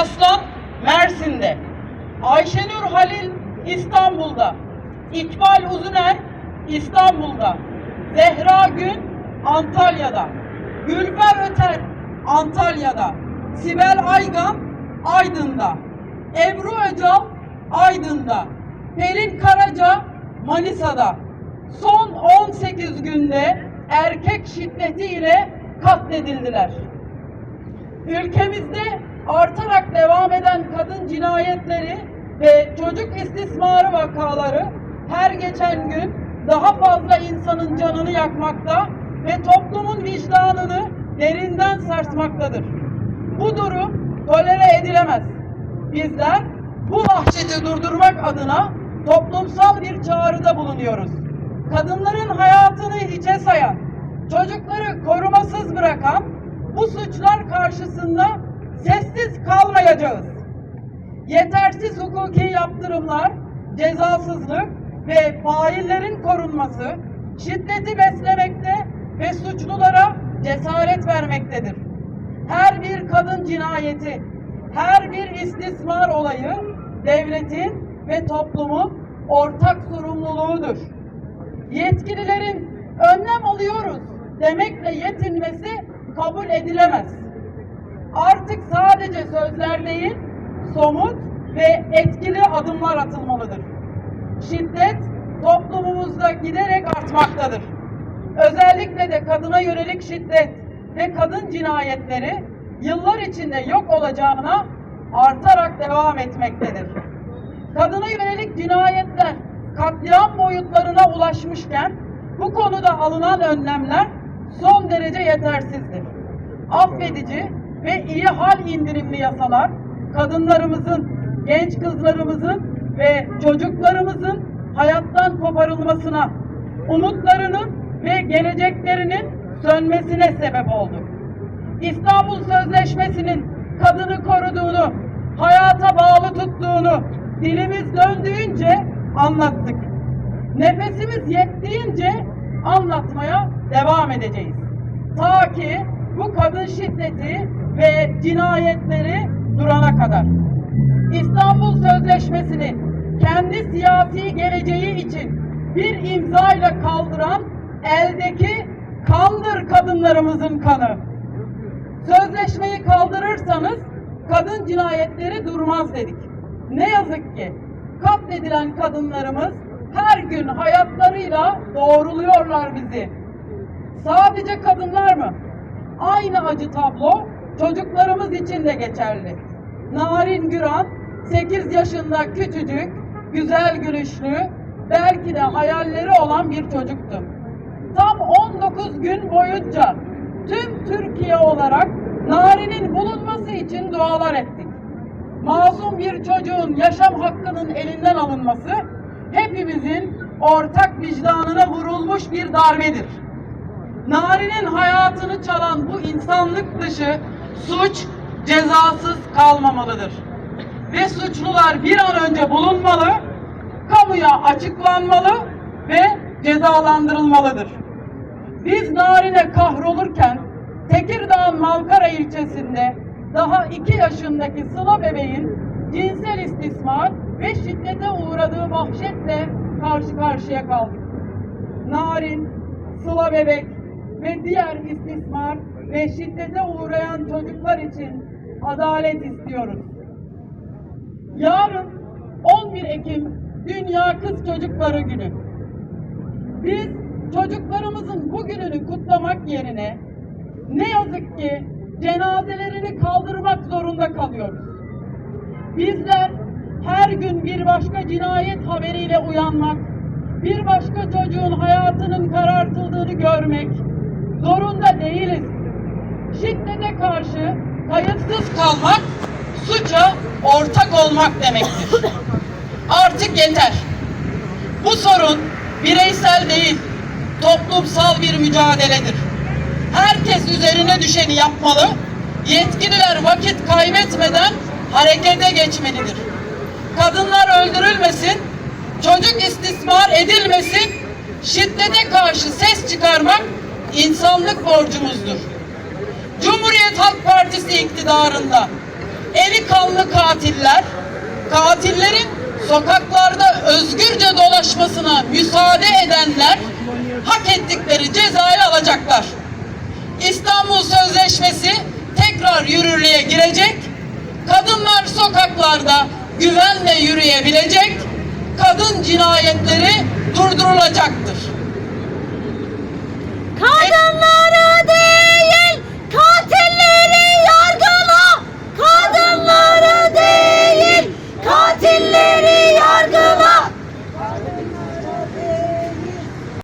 Aslan Mersin'de, Ayşenur Halil İstanbul'da, İkbal Uzuner İstanbul'da, Zehra Gün Antalya'da, Gülfer Öter Antalya'da, Sibel Aygan Aydın'da, Ebru Öcal Aydın'da, Pelin Karaca Manisa'da. Son 18 günde erkek şiddeti ile katledildiler. Ülkemizde artarak devam eden kadın cinayetleri ve çocuk istismarı vakaları her geçen gün daha fazla insanın canını yakmakta ve toplumun vicdanını derinden sarsmaktadır. Bu durum tolere edilemez. Bizler bu vahşeti durdurmak adına toplumsal bir çağrıda bulunuyoruz. Kadınların hayatını hiçe sayan, çocukları korumasız bırakan bu suçlar karşısında kalmayacağız. Yetersiz hukuki yaptırımlar, cezasızlık ve faillerin korunması şiddeti beslemekte ve suçlulara cesaret vermektedir. Her bir kadın cinayeti, her bir istismar olayı devletin ve toplumun değil, somut ve etkili adımlar atılmalıdır. Şiddet toplumumuzda giderek artmaktadır. Özellikle de kadına yönelik şiddet ve kadın cinayetleri yıllar içinde yok olacağına artarak devam etmektedir. Kadına yönelik cinayetler katliam boyutlarına ulaşmışken bu konuda alınan önlemler son derece yetersizdir. Affedici ve iyi hal indirimli yasalar kadınlarımızın, genç kızlarımızın ve çocuklarımızın hayattan koparılmasına, umutlarının ve geleceklerinin sönmesine sebep oldu. İstanbul Sözleşmesi'nin kadını koruduğunu, hayata bağlı tuttuğunu dilimiz döndüğünce anlattık. Nefesimiz yettiğince anlatmaya devam edeceğiz. Ta ki bu kadın şiddeti ve cinayetleri durana kadar. İstanbul Sözleşmesi'ni kendi siyasi geleceği için bir imzayla kaldıran eldeki kandır kadınlarımızın kanı. Sözleşmeyi kaldırırsanız kadın cinayetleri durmaz dedik. Ne yazık ki katledilen kadınlarımız her gün hayatlarıyla doğruluyorlar bizi. Sadece kadınlar mı? Aynı acı tablo çocuklarımız için de geçerli. Narin Güran 8 yaşında küçücük, güzel gülüşlü, belki de hayalleri olan bir çocuktu. Tam 19 gün boyunca tüm Türkiye olarak Nari'nin bulunması için dualar ettik. Masum bir çocuğun yaşam hakkının elinden alınması hepimizin ortak vicdanına vurulmuş bir darbedir. Nari'nin hayatını çalan bu insanlık dışı suç cezasız kalmamalıdır. Ve suçlular bir an önce bulunmalı, kamuya açıklanmalı ve cezalandırılmalıdır. Biz Narin'e kahrolurken Tekirdağ'ın Malkara ilçesinde daha iki yaşındaki Sıla bebeğin cinsel istismar ve şiddete uğradığı vahşetle karşı karşıya kaldık. Narin, Sıla bebek ve diğer istismar ve şiddete uğrayan çocuklar için adalet istiyoruz. Yarın 11 Ekim Dünya Kız Çocukları Günü. Biz çocuklarımızın bu gününü kutlamak yerine ne yazık ki cenazelerini kaldırmak zorunda kalıyoruz. Bizler her gün bir başka cinayet haberiyle uyanmak, bir başka çocuğun hayatının karartıldığını görmek zorunda değiliz. Şiddete karşı kayıtsız kalmak suça ortak olmak demektir. Artık yeter. Bu sorun bireysel değil, toplumsal bir mücadeledir. Herkes üzerine düşeni yapmalı, yetkililer vakit kaybetmeden harekete geçmelidir. Kadınlar öldürülmesin, çocuk istismar edilmesin, şiddete karşı ses çıkarmak insanlık borcumuzdur. Cumhuriyet Halk Partisi iktidarında eli kanlı katiller, katillerin sokaklarda özgürce dolaşmasına müsaade edenler hak ettikleri cezayı alacaklar. İstanbul Sözleşmesi tekrar yürürlüğe girecek. Kadınlar sokaklarda güvenle yürüyebilecek. Kadın cinayetleri durdurulacaktır. Kadınları